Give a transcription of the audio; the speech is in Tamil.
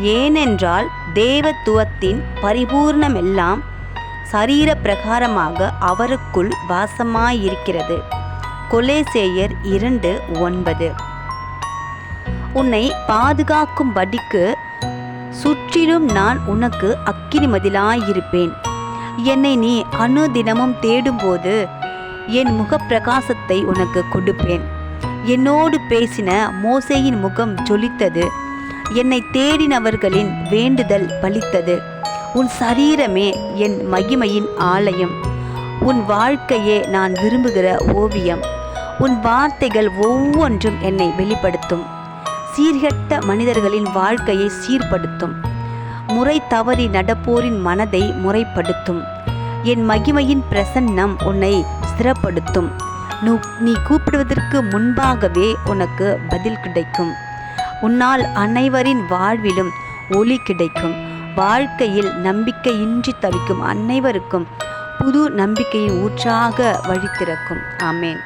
ஏனென்றால் தேவத்துவத்தின் பரிபூர்ணமெல்லாம் சரீர பிரகாரமாக அவருக்குள் வாசமாயிருக்கிறது. கொலேசேயர் இரண்டு ஒன்பது. உன்னை பாதுகாக்கும் படிக்கு சுற்றிலும் நான் உனக்கு அக்கினிமதிலாயிருப்பேன். என்னை நீ அனுதினமும் தேடும்போது என் முகப்பிரகாசத்தை உனக்கு கொடுப்பேன். என்னோடு பேசின மோசையின் முகம் ஜொலித்தது. என்னை தேடினவர்களின் வேண்டுதல் பலித்தது. உன் சரீரமே என் மகிமையின் ஆலயம். உன் வாழ்க்கையே நான் விரும்புகிற ஓவியம். உன் வார்த்தைகள் ஒவ்வொன்றும் என்னை வெளிப்படுத்தும். சீர்கெட்ட மனிதர்களின் வாழ்க்கையை சீர்படுத்தும். முறை தவறி நடப்போரின் மனதை முறைப்படுத்தும். என் மகிமையின் பிரசன்னம் உன்னை ஸ்திரப்படுத்தும். நீ கூப்பிடுவதற்கு முன்பாகவே உனக்கு பதில் கிடைக்கும். உன்னால் அனைவரின் வாழ்விலும் ஒளி கிடைக்கும். வாழ்க்கையில் நம்பிக்கையின்றி தவிக்கும் அனைவருக்கும் புது நம்பிக்கையை ஊற்றாக வழி திறக்கும் ஆமேன்.